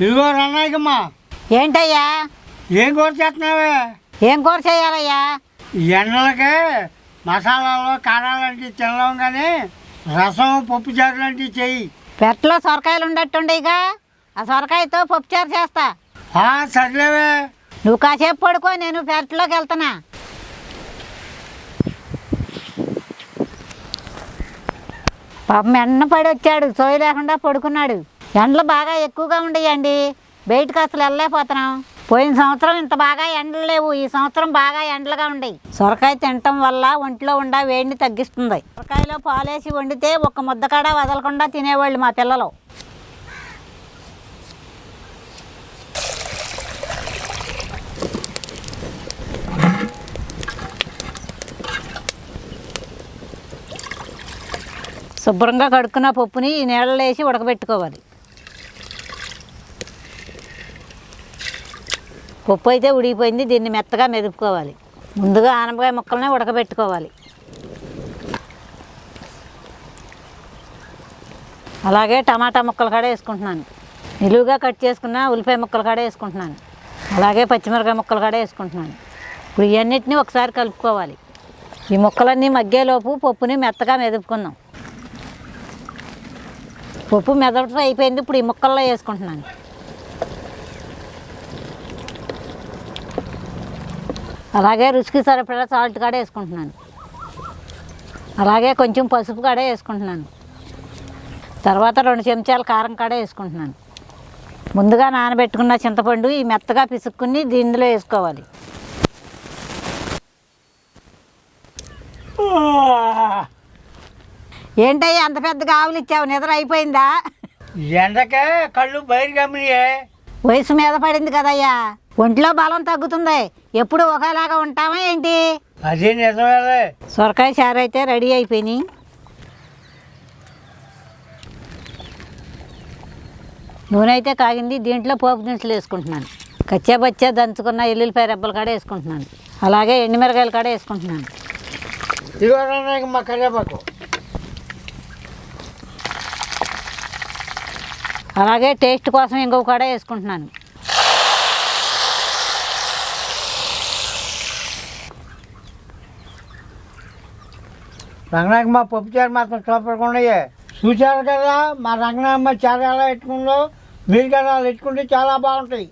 ఇదిగో రన్నాయకమ్మా ఏంటయ్యా? ఏం కూర చేస్తున్నావే? ఏం కూర చేయాలయ్యా? ఎండలకి మసాలాలు కారాలు లాంటివి తినలేం కానీ రసం పప్పు చారు లాంటివి చెయ్యి. పెరట్లో సొరకాయలు ఉండట్టుండేగా. ఆ సొరకాయతో పప్పుచారు చేస్తా. ఆ, సర్లేవే. నువ్వు కాసేపు పడుకో నేను పెరట్లోకి వెళ్తున్నా. పాపం ఎండ పడి వచ్చాడు సోయి లేకుండా పడుకున్నాడు. ఎండలు బాగా ఎక్కువగా ఉండేయండి. బయటకు అసలు వెళ్ళలేకపోతున్నాం. పోయిన సంవత్సరం ఇంత బాగా ఎండలు లేవు. ఈ సంవత్సరం బాగా ఎండలుగా ఉండేవి సొరకాయ తినటం వల్ల ఒంట్లో ఉండ వేడిని తగ్గిస్తుంది. సొరకాయలో పాలేసి వండితే ఒక ముద్దకాడ వదలకుండా తినేవాళ్ళు మా పిల్లలు. శుభ్రంగా కడుక్కున్న పప్పుని ఈ నీళ్ళలో వేసి ఉడకబెట్టుకోవాలి. పప్పు అయితే ఉడికిపోయింది దీన్ని మెత్తగా మెదుపుకోవాలి. ముందుగా ఆనపకాయ ముక్కల్ని ఉడకబెట్టుకోవాలి. అలాగే టమాటా ముక్కలు కూడా వేసుకుంటున్నాను. నిలువుగా కట్ చేసుకున్న ఉల్లిపాయ ముక్కలు కూడా వేసుకుంటున్నాను. అలాగే పచ్చిమిరకాయ ముక్కలు కూడా వేసుకుంటున్నాను. ఇప్పుడు ఇవన్నిటిని ఒకసారి కలుపుకోవాలి. ఈ ముక్కలన్నీ మగ్గేలోపు పప్పుని మెత్తగా మెదుపుకుందాం. పప్పు మెదపటం అయిపోయింది ఇప్పుడు ఈ ముక్కల్లో వేసుకుంటున్నాను. అలాగే రుచికి సరిపడా సాల్ట్ కూడా వేసుకుంటున్నాను. అలాగే కొంచెం పసుపు కూడా వేసుకుంటున్నాను. తర్వాత రెండు చెంచాల కారం కూడా వేసుకుంటున్నాను. ముందుగా నానబెట్టుకున్న చింతపండు ఈ మెత్తగా పిసుక్కుని దీనిలో వేసుకోవాలి. ఏంటయ్యా అంత పెద్దగా ఆవులు ఇచ్చావు? నిద్ర అయిపోయిందా? ఎండకే కళ్ళు బయట గమనియే వయసు మీద పడింది కదయ్యా. ఒంట్లో బలం తగ్గుతుంది. ఎప్పుడు ఒకేలాగా ఉంటామా ఏంటి? అదే నిజమేలే. సొరకాయ చారు అయితే రెడీ అయిపోయినాయి. నూనె అయితే కాగింది. దీంట్లో పోపు దినుసులు వేసుకుంటున్నాను. కచ్చా బచ్చా దంచుకున్న ఎల్లుల్లిపాయ రెబ్బలు కాడ వేసుకుంటున్నాను. అలాగే ఎండుమిరకాయలు కాడ వేసుకుంటున్నాను. ఇదిగో రన్నాయకమ్మా కరివేపాకు. అలాగే టేస్ట్ కోసం ఇంకొక కాడ వేసుకుంటున్నాను. రంగనాయకమ్మ పప్పు చారు మాత్రం చూపడకుండా చూశారు కదా మా రంగనాయమ్మ చారు ఎలా పెట్టుకుందో? మీరు కదా అలా పెట్టుకుంటే చాలా బాగుంటాయి.